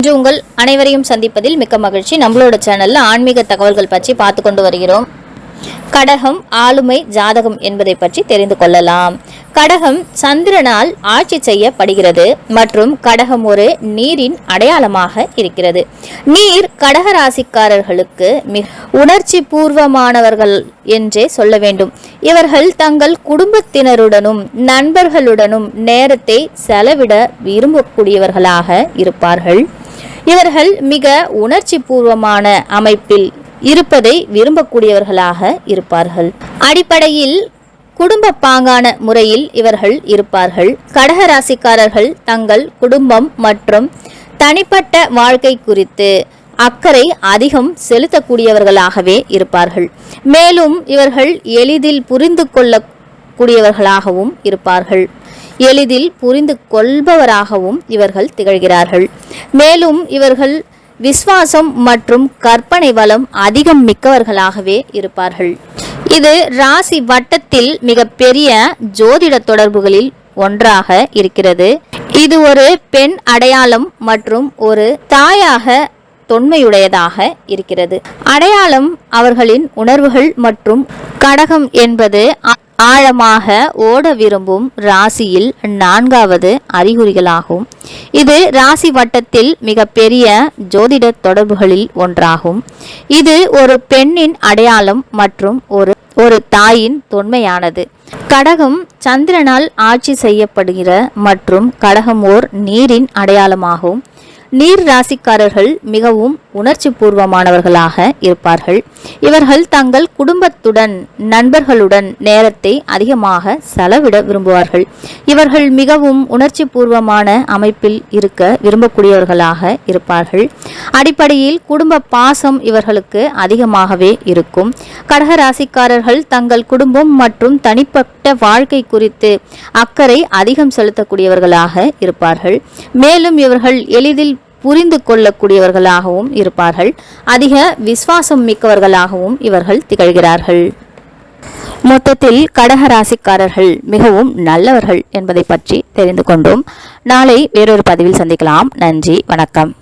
இன்று உங்கள் அனைவரையும் சந்திப்பதில் மிக்க மகிழ்ச்சி. நம்மளோட சேனல்ல ஆன்மீக தகவல்கள் பற்றி பார்த்து கொண்டு வருகிறோம். கடகம் ஆளுமை ஜாதகம் என்பதை பற்றி தெரிந்து கொள்ளலாம். கடகம் சந்திரனால் ஆட்சி செய்யப்படுகிறது மற்றும் கடகம் ஒரு நீரின் அடையாளமாக இருக்கிறது. நீர் கடக ராசிக்காரர்களுக்கு மிக உணர்ச்சி பூர்வமானவர்கள் என்றே சொல்ல வேண்டும். இவர்கள் தங்கள் குடும்பத்தினருடனும் நண்பர்களுடனும் நேரத்தை செலவிட விரும்பக்கூடியவர்களாக இருப்பார்கள். இவர்கள் மிக உணர்ச்சி பூர்வமான அமைப்பில் இருப்பதை விரும்பக்கூடியவர்களாக இருப்பார்கள். அடிப்படையில் குடும்ப பாங்கான முறையில் இவர்கள் இருப்பார்கள். கடக ராசிக்காரர்கள் தங்கள் குடும்பம் மற்றும் தனிப்பட்ட வாழ்க்கை குறித்து அக்கறை அதிகம் செலுத்தக்கூடியவர்களாகவே இருப்பார்கள். மேலும் இவர்கள் எளிதில் புரிந்து கொள்ளக்கூடியவர்களாகவும் இருப்பார்கள். எளிதில் புரிந்து கொள்பவராகவும் இவர்கள் திகழ்கிறார்கள். மேலும் இவர்கள் விசுவாசம் மற்றும் கற்பனை வளம் அதிகம் மிக்கவர்களாகவே இருப்பார்கள். இது ராசி வட்டத்தில் மிகப்பெரிய ஜோதிட தொடர்புகளில் ஒன்றாக இருக்கிறது. இது ஒரு பெண் அடையாளம் மற்றும் ஒரு தாயாக தொன்மையுடையதாக இருக்கிறது. அடையாளம் அவர்களின் உணர்வுகள் மற்றும் கடகம் என்பது ஆழமாக ஓட விரும்பும் ராசியில் நான்காவது அறிகுறிகளாகும். இது ராசி வட்டத்தில் மிகப்பெரிய ஜோதிட தொடர்புகளில் ஒன்றாகும். இது ஒரு பெண்ணின் அடையாளம் மற்றும் ஒரு ஒரு தாயின் தொன்மையானது. கடகம் சந்திரனால் ஆட்சி செய்யப்படுகிற மற்றும் கடகம் ஓர் நீரின் அடையாளமாகும். நீர் ராசிக்காரர்கள் மிகவும் உணர்ச்சி பூர்வமானவர்களாக இருப்பார்கள். இவர்கள் தங்கள் குடும்பத்துடன் நண்பர்களுடன் நேரத்தை அதிகமாக செலவிட விரும்புவார்கள். இவர்கள் மிகவும் உணர்ச்சி பூர்வமான அமைப்பில் இருக்க விரும்பக்கூடியவர்களாக இருப்பார்கள். அடிப்படையில் குடும்ப பாசம் இவர்களுக்கு அதிகமாகவே இருக்கும். கடக ராசிக்காரர்கள் தங்கள் குடும்பம் மற்றும் தனிப்பட்ட வாழ்க்கை குறித்து அக்கறை அதிகம் செலுத்தக்கூடியவர்களாக இருப்பார்கள். மேலும் இவர்கள் எளிதில் புரிந்து கொள்ளக்கூடியவர்களாகவும் இருப்பார்கள். அதிக விசுவாசம் மிக்கவர்களாகவும் இவர்கள் திகழ்கிறார்கள். மொத்தத்தில் கடக ராசிக்காரர்கள் மிகவும் நல்லவர்கள் என்பதை பற்றி தெரிந்து கொண்டோம். நாளை வேறொரு பதிவில் சந்திக்கலாம். நன்றி வணக்கம்.